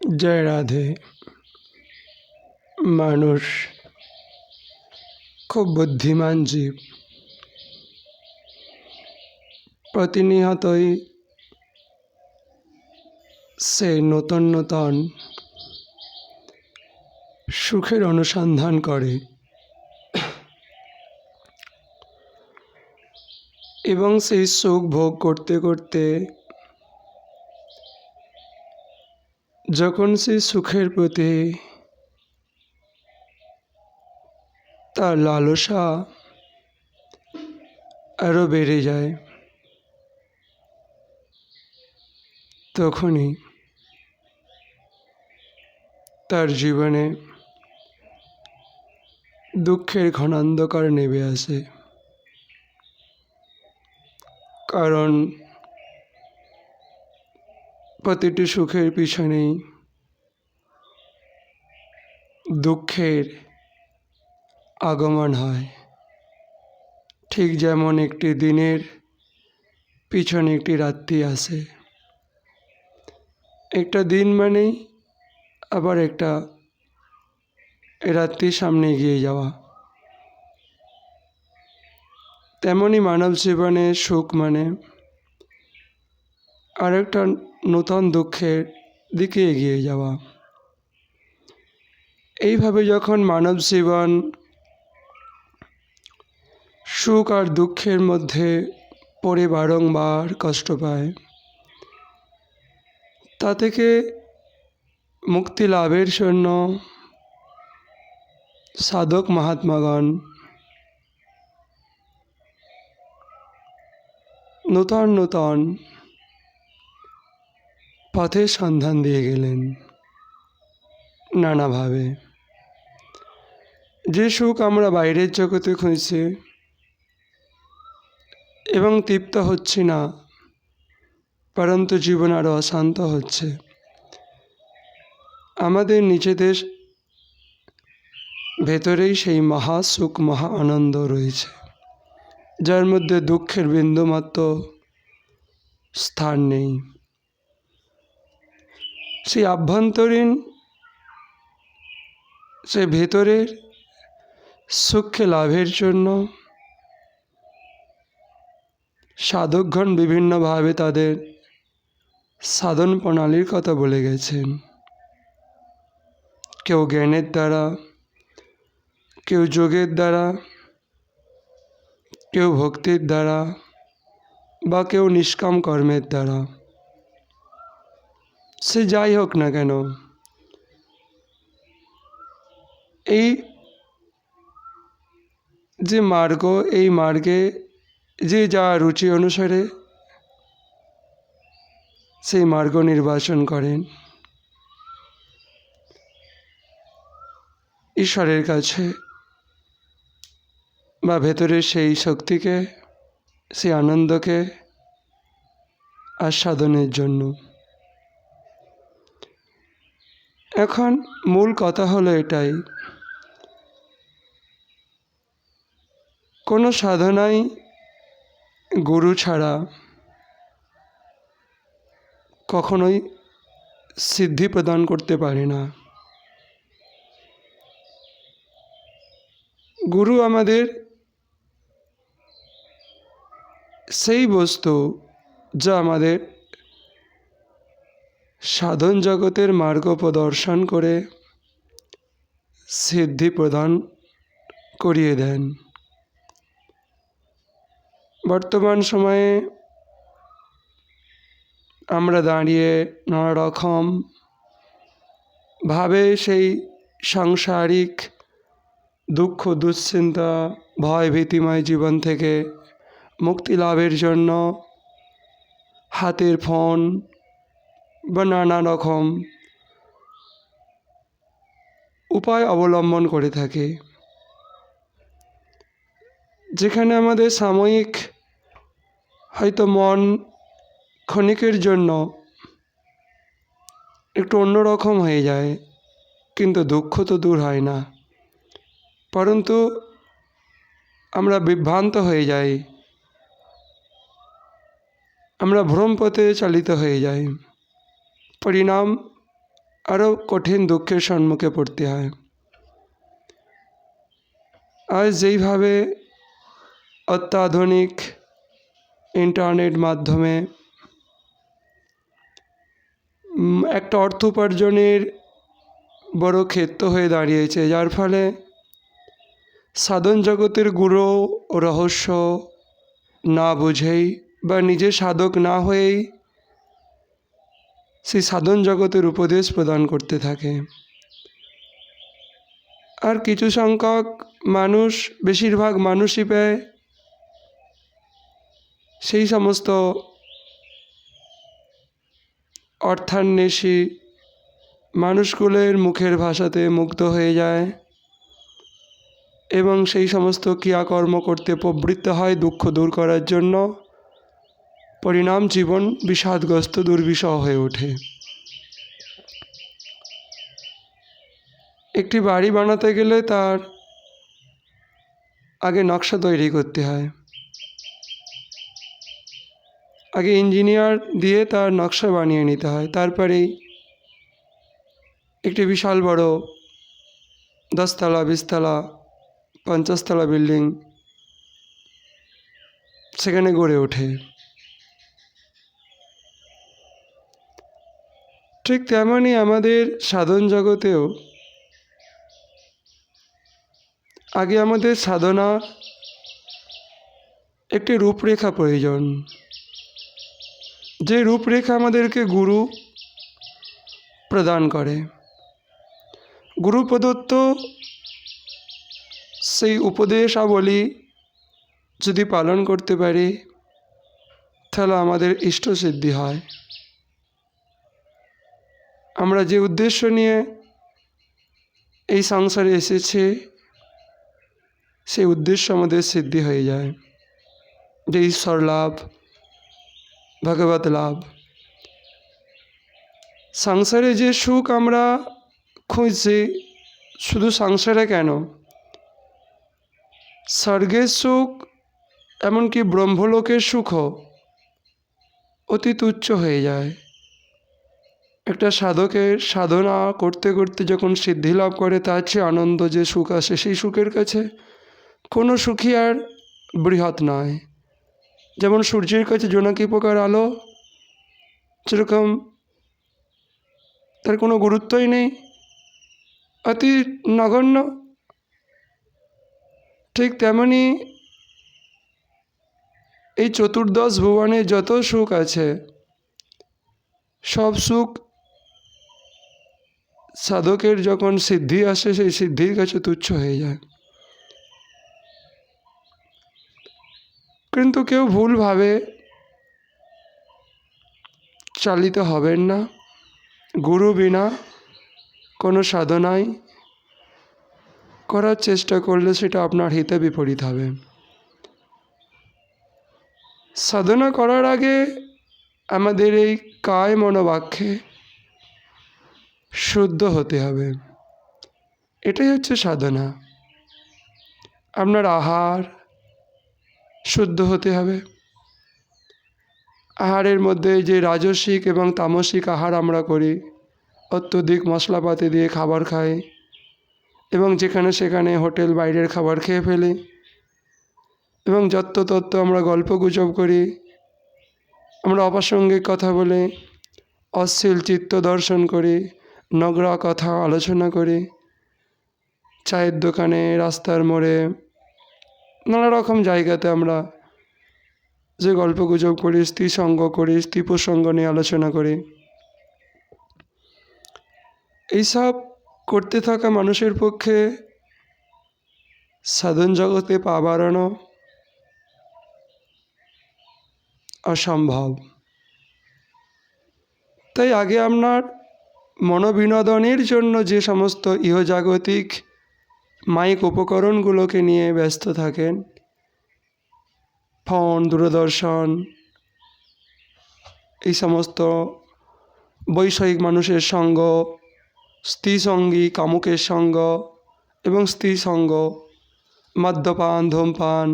জয় রাধে। মানুষ, খুব বুদ্ধিমান জীব। প্রতিনিয়তই সে নতুন নতুন সুখের অনুসন্ধান করে এবং সেই সুখ ভোগ করতে করতে যখন সে সুখের প্রতি তার লালসা আরও বেড়ে যায়, তখনই তার জীবনে দুঃখের ঘনান্ধকার নেমে আসে। কারণ প্রতিটি সুখের পিছনেই দুঃখের আগমন হয়। ঠিক যেমন একটি দিনের পিছনে একটি রাত্রি আসে একটা দিন মানেই আবার একটা রাত্রির সামনে এগিয়ে যাওয়া। তেমনই মানব জীবনে সুখ মানে আরেকটা নূতন দুঃখের দিকে এগিয়ে যাওয়া। এইভাবে যখন মানব জীবন সুখ আর দুঃখের মধ্যে পড়ে বারংবার কষ্ট পায়, তা থেকে মুক্তি লাভের জন্য সাধক মহাত্মাগণ নূতন নূতন পথের সন্ধান দিয়ে গেলেন নানাভাবে। যে সুখ আমরা বাইরের জগতে খুঁজছি এবং তৃপ্ত হচ্ছি না, পরন্তু জীবন আরও অশান্ত হচ্ছে। আমাদের নিজেদের ভেতরেই সেই মহা সুখ, মহা আনন্দ রয়েছে, যার মধ্যে দুঃখের বিন্দুমাত্র স্থান নেই। সেই আভ্যন্তরীণ, সে ভেতরের সুখকে লাভের জন্য সাধকগণ বিভিন্নভাবে তাদের সাধন প্রণালীর কথা বলে গেছেন। কেউ জ্ঞানের দ্বারা, কেউ যোগের দ্বারা, কেউ ভক্তির দ্বারা বা কেউ নিষ্কাম কর্মের দ্বারা। সে যাই হোক না কেন, এই যে মার্গ, এই মার্গে যে যা রুচি অনুসারে সেই মার্গ নির্বাচন করেন। ঈশ্বরের কাছে বা ভেতরের সেই শক্তিকে, সেই আনন্দকে আস্বাদনের জন্য। এখন মূল কথা হলো এটাই। কোনো সাধনাই গুরু ছাড়া কখনোই সিদ্ধি প্রদান করতে পারে না। গুরু আমাদের সেই বস্তু যা আমাদের সাধন জগতের মার্গ প্রদর্শন করে সিদ্ধি প্রদান করিয়ে দেন। বর্তমান সময়ে আমরা দাঁড়িয়ে নানা রকম ভাবে সেই সাংসারিক দুঃখ, দুশ্চিন্তা, ভয়, ভীতিময় জীবন থেকে মুক্তি লাভের জন্য হাতের ফোন বা নানা রকম উপায় অবলম্বন করে থাকে। যেখানে আমাদের সাময়িক হয়তো মন ক্ষণিকের জন্য একটু অন্যরকম হয়ে যায়, কিন্তু দুঃখ তো দূর হয় না। পরন্তু আমরা বিভ্রান্ত হয়ে যাই, আমরা ভ্রম পথে চালিত হয়ে যাই। পরিণাম আরও কঠিন দুঃখের সম্মুখে পড়তে হয়। আজ যেইভাবে অত্যাধুনিক ইন্টারনেট মাধ্যমে একটা অর্থ উপার্জনের বড় ক্ষেত্র হয়ে দাঁড়িয়েছে, যার ফলে সাধন জগতের ও রহস্য না বুঝেই বা নিজে সাধক না হয়েই সেই সাধন জগতের উপদেশ প্রদান করতে থাকে। আর কিছু সংখ্যক মানুষ, বেশিরভাগ মানুষই পায় সেই সমস্ত অর্থান্বেষী মানুষগুলোর মুখের ভাষাতে মুগ্ধ হয়ে যায় এবং সেই সমস্ত ক্রিয়াকর্ম করতে প্রবৃত্ত হয় দুঃখ দূর করার জন্য। পরিণাম জীবন বিষাদগ্রস্ত দুর্বিষহ হয়ে ওঠে। একটি বাড়ি বানাতে গেলে তার আগে নকশা তৈরি করতে হয়। আগে ইঞ্জিনিয়ার দিয়ে তার নকশা বানিয়ে নিতে হয়। তারপরেই একটি বিশাল বড় দশতলা, বিশতলা, পঞ্চাশতলা বিল্ডিং সেখানে গড়ে ওঠে। ঠিক তেমনই আমাদের সাধন জগতেও। আগে আমাদের সাধনা একটি রূপরেখা প্রয়োজন। যে রূপরেখা আমাদেরকে গুরু প্রদান করে। গুরু প্রদত্ত সেই উপদেশাবলী যদি পালন করতে পারি, তাহলে আমাদের ইষ্ট সিদ্ধি হয়। আমরা যে উদ্দেশ্য নিয়ে এই সংসারে এসেছে, সেই উদ্দেশ্য আমাদের সিদ্ধি হয়ে যায়। যে ঈশ্বর লাভ, ভগবত লাভ। সংসারে যে সুখ আমরা খুঁজছি, শুধু সংসারে কেন? স্বর্গের সুখ, এমনকি ব্রহ্মলোকের সুখও অতি তুচ্ছ হয়ে যায়। একটা সাধকের সাধনা করতে করতে যখন সিদ্ধি লাভ করে, তার চেয়ে আনন্দ যে সুখ আসে সেই সুখের কাছে। কোনো সুখী আর বৃহৎ নয়। যেমন সূর্যের কাছে জোনাকি পোকার আলো, সেরকম তার কোনো গুরুত্বই নেই। অতি নগণ্য। ঠিক তেমনি এই চতুর্দশ ভুবনে যত সুখ আছে, সব সুখ সাধকের যখন সিদ্ধি আসে, সেই সিদ্ধির কাছে তুচ্ছ হয়ে যায়। কিন্তু কেউ ভুলভাবে চালিত হবেন না। গুরু বিনা কোনো সাধনাই করার চেষ্টা করলে সেটা আপনার হিতে বিপরীত হবে। সাধনা করার আগে আমাদের এই কায় মনোবাক্যে শুদ্ধ হতে হবে। এটাই হচ্ছে সাধনা। আপনার আহার শুদ্ধ হতে হবে। আহারের মধ্যে যে রাজসিক এবং তামসিক আহার আমরা করি, অত্যধিক মশলাপাতি দিয়ে খাবার খাই এবং যেখানে সেখানে হোটেল বাইরের খাবার খেয়ে ফেলি এবং যত্র তত্ত্ব আমরা গল্প গুজব করি, আমরা অপ্রাসঙ্গিক কথা বলে, অশ্লীল চিত্ত দর্শন করি নগরা কথা আলোচনা করি। চায়ের দোকানে, রাস্তার মোড়ে, নানা রকম জায়গাতে আমরা যে গল্প গুজব করি স্ত্রী সঙ্গ করি, স্ত্রী প্রসঙ্গ নিয়ে আলোচনা করি। এইসব করতে থাকা মানুষের পক্ষে সাধন জগতে পা বাড়ানো অসম্ভব। তাই আগে আপনার মনোবিনোদনের জন্য যে সমস্ত ইহজাগতিক মাইক উপকরণগুলোকে নিয়ে ব্যস্ত থাকেন, ফোন, দূরদর্শন, এই সমস্ত বৈষয়িক মানুষের সঙ্গ স্ত্রী সঙ্গী কামুকের সঙ্গ এবং স্ত্রী সঙ্গ মদ্যপান, ধূমপান,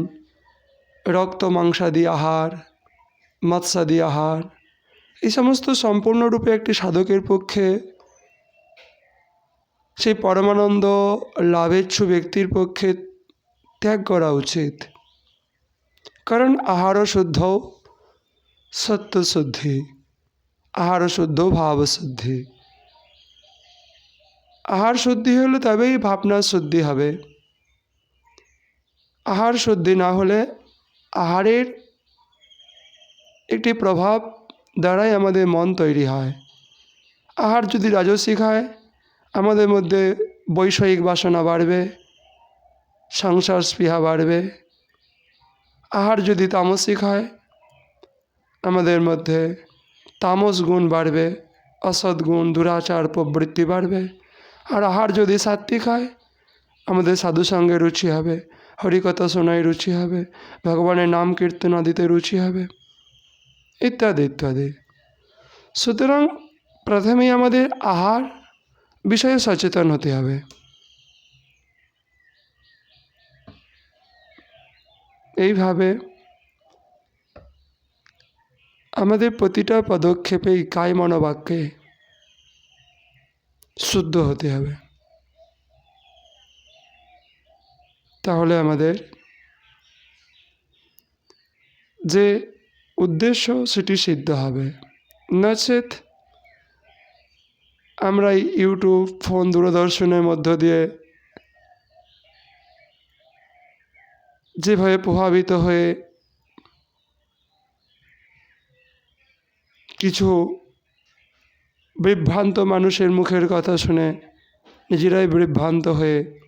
রক্ত, মাংসাদি আহার মৎস্যাদি আহার, এই সমস্ত সম্পূর্ণরূপে একটি সাধকের পক্ষে সেই পরমানন্দ লাভেচ্ছু ব্যক্তির পক্ষে ত্যাগ করা উচিত। কারণ আহার শুদ্ধ সত্যশুদ্ধি আহার শুদ্ধ ভাবশুদ্ধি আহার শুদ্ধি হলে তবেই ভাবনার শুদ্ধি হবে। আহার শুদ্ধি না হলে আহারের একটি প্রভাব দ্বারাই আমাদের মন তৈরি হয়। আহার যদি রাজস্বিক হয় আমাদের মধ্যে বৈষয়িক বাসনা বাড়বে, সংসার স্পৃহা বাড়বে। আহার যদি তামসিক হয়, আমাদের মধ্যে তামস গুণ বাড়বে, অসৎ গুণ, দুরাচার, প্রবৃত্তি বাড়বে। আর আহার যদি সাত্বিক হয়, আমাদের সাধুসঙ্গে রুচি হবে, হরিকথা শোনায় রুচি হবে, ভগবানের নাম কীর্তন আদিতে রুচি হবে, ইত্যাদি ইত্যাদি। সুতরাং প্রথমেই আমাদের আহার বিষয়ে সচেতন হতে হবে। এইভাবে আমাদের প্রতিটা পদক্ষেপেই কায় মনোবাক্যে শুদ্ধ হতে হবে। তাহলে আমাদের যে উদ্দেশ্য সেটি সিদ্ধ হবে। নচেত আমরা ইউটিউব ফোন দূরদর্শনের মধ্য দিয়ে যেভাবে প্রভাবিত হয়ে কিছু বিভ্রান্ত মানুষের মুখের কথা শুনে নিজেরাই বিভ্রান্ত হয়ে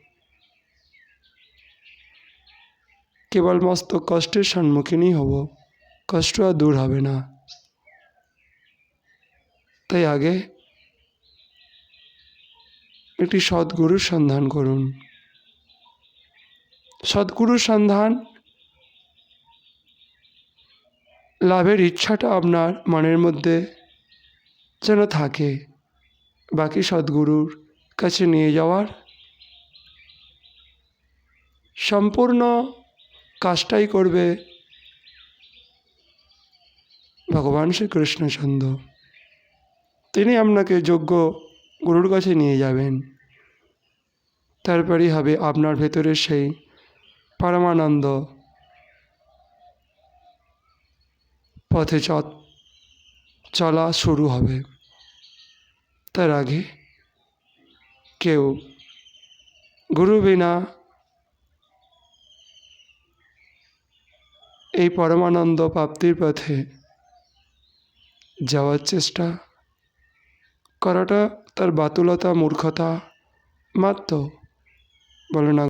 কেবল মস্ত কষ্টের সম্মুখীনই হব। কষ্ট আর দূর হবে না। তাই আগে একটি সদ্গুরুর সন্ধান করুন। সদ্গুরুর সন্ধান লাভের ইচ্ছাটা আপনার মনের মধ্যে যেন থাকে। বাকি সদ্গুরুর কাছে নিয়ে যাওয়ার সম্পূর্ণ কাজটাই করবে ভগবান শ্রীকৃষ্ণচন্দ্র। তিনি আপনাকে যোগ্য গুরুর কাছে নিয়ে যাবেন। তারপরেই হবে আপনার ভেতরে সেই পরমানন্দ পথে চলা শুরু হবে। তার আগে কেউ গুরু বিনা এই পরমানন্দ প্রাপ্তির পথে যাওয়ার চেষ্টা করাটা তার বাতুলতা মূর্খতা মাত্র। বলে না